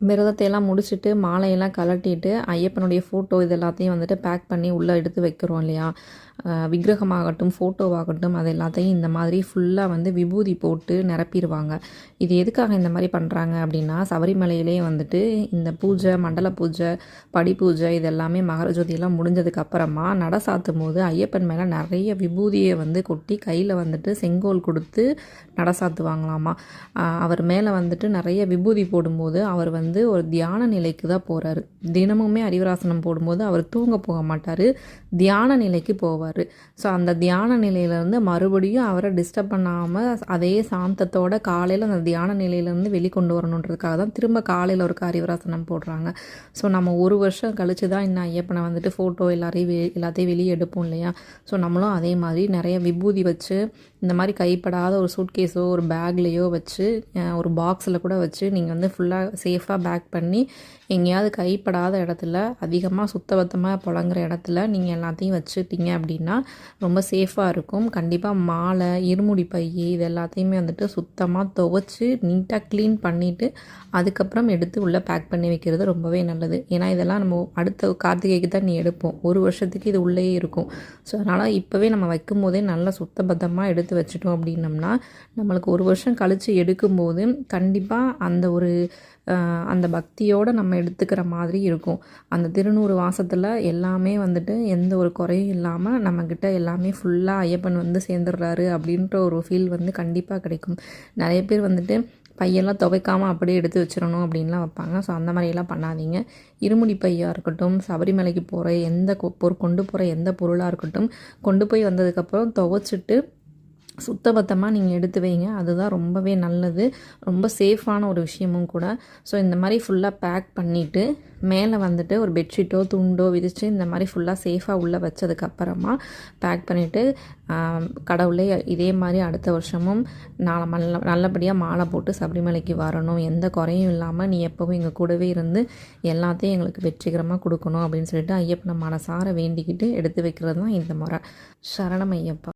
விரதத்தையெல்லாம் முடிச்சுட்டு மாலையெல்லாம் கலட்டிட்டு ஐயப்பனுடைய ஃபோட்டோ இது எல்லாத்தையும் வந்துட்டு பேக் பண்ணி உள்ளே எடுத்து வைக்கிறோம் இல்லையா? விக்கிரகமாகட்டும் ஃபோட்டோவாகட்டும் அது எல்லாத்தையும் இந்த மாதிரி ஃபுல்லாக வந்து விபூதி போட்டு நிரப்பிடுவாங்க. இது எதுக்காக இந்த மாதிரி பண்ணுறாங்க அப்படின்னா சபரிமலையிலே வந்துட்டு இந்த பூஜை மண்டல பூஜை படி பூஜை இது எல்லாமே மகரஜோதியெல்லாம் முடிஞ்சதுக்கு அப்புறமா நட சாத்தும் போது ஐயப்பன் மேலே நிறைய விபூதியை வந்து கொட்டி கையில் வந்துட்டு செங்கோல் கொடுத்து நட சாத்துவாங்களாமா? அவர் மேலே வந்துட்டு நிறைய விபூதி போடும்போது அவர் வந்து வந்து ஒரு தியான நிலைக்கு தான் போகிறாரு தினமுமே அறிவராசனம் போடும்போது அவர் தூங்க போக மாட்டார். தியான நிலைக்கு போவார். ஸோ அந்த தியான நிலையிலேருந்து மறுபடியும் அவரை டிஸ்டர்ப் பண்ணாமல் அதே சாந்தத்தோட காலையில் அந்த தியான நிலையிலேருந்து வெளிக்கொண்டு வரணுன்றதுக்காக தான் திரும்ப காலையில் ஒரு அறிவராசனம் போடுறாங்க. ஸோ நம்ம ஒரு வருஷம் கழிச்சு தான் இன்னும் ஐயப்பனை வந்துட்டு ஃபோட்டோ எல்லாரையும் வெ எல்லாத்தையும் வெளியே எடுப்போம் இல்லையா? ஸோ நம்மளும் அதே மாதிரி நிறைய விபூதி வச்சு இந்த மாதிரி கைப்படாத ஒரு சூட்கேஸோ ஒரு பேக்லேயோ வச்சு ஒரு பாக்ஸில் கூட வச்சு நீங்கள் வந்து ஃபுல்லாக சேஃபாக பேக் பண்ணி எங்கேயாவது கைப்படாத இடத்துல அதிகமாக சுத்தபத்தமாக புழங்குற இடத்துல நீங்கள் எல்லாத்தையும் வச்சுட்டீங்க அப்படின்னா ரொம்ப சேஃபாக இருக்கும். கண்டிப்பாக மாலை இருமுடி பை இது எல்லாத்தையுமே வந்துட்டு சுத்தமாக துவைச்சி நீட்டாக க்ளீன் பண்ணிவிட்டு அதுக்கப்புறம் எடுத்து உள்ளே பேக் பண்ணி வைக்கிறது ரொம்பவே நல்லது. ஏன்னா இதெல்லாம் நம்ம அடுத்த கார்த்திகைக்கு தான் நீ எடுப்போம். ஒரு வருஷத்துக்கு இது உள்ளேயே இருக்கும். ஸோ அதனால் இப்போவே நம்ம வைக்கும் போதே நல்லா சுத்தபத்தமாக எடுத்து வச்சிட்டோம் அப்படின்னம்னா நம்மளுக்கு ஒரு வருஷம் கழித்து எடுக்கும்போது கண்டிப்பாக அந்த ஒரு அந்த பக்தியோடு நம்ம எடுத்துக்கிற மாதிரி இருக்கும். அந்த திருநூறு வாசத்தில் எல்லாமே வந்துட்டு எந்த ஒரு குறையும் இல்லாமல் நம்மக்கிட்ட எல்லாமே ஃபுல்லாக ஐயப்பன் வந்து சேர்ந்துடுறாரு அப்படின்ற ஒரு ஃபீல் வந்து கண்டிப்பாக கிடைக்கும். நிறைய பேர் வந்துட்டு பையெல்லாம் துவைக்காமல் அப்படியே எடுத்து வச்சிடணும் அப்படின்லாம் வைப்பாங்க. ஸோ அந்த மாதிரியெல்லாம் பண்ணாதீங்க. இருமுடி பையாக இருக்கட்டும் சபரிமலைக்கு போகிற எந்த கொ- கொண்டு போகிற எந்த பொருளாக இருக்கட்டும் கொண்டு போய் வந்ததுக்கப்புறம் துவைச்சிட்டு சுத்தபத்தமாக நீங்கள் எடுத்து வைங்க. அதுதான் ரொம்பவே நல்லது. ரொம்ப சேஃபான ஒரு விஷயமும் கூட. ஸோ இந்த மாதிரி ஃபுல்லாக பேக் பண்ணிவிட்டு மேலே வந்துட்டு ஒரு பெட்ஷீட்டோ துண்டோ விரித்து இந்த மாதிரி ஃபுல்லாக சேஃபாக உள்ளே வச்சதுக்கப்புறமா பேக் பண்ணிவிட்டு கடவுளே இதே மாதிரி அடுத்த வருஷமும் நான் நல்ல நல்லபடியாக மாலை போட்டு சபரிமலைக்கு வரணும். எந்த குறையும் இல்லாமல் நீ எப்போவும் எங்கள் கூடவே இருந்து எல்லாத்தையும் எங்களுக்கு வெற்றிகரமாக கொடுக்கணும் அப்படின்னு சொல்லிட்டு ஐயப்பனை மனசார வேண்டிக்கிட்டு எடுத்து வைக்கிறது தான் இந்த முறை. சரணம் ஐயப்பா.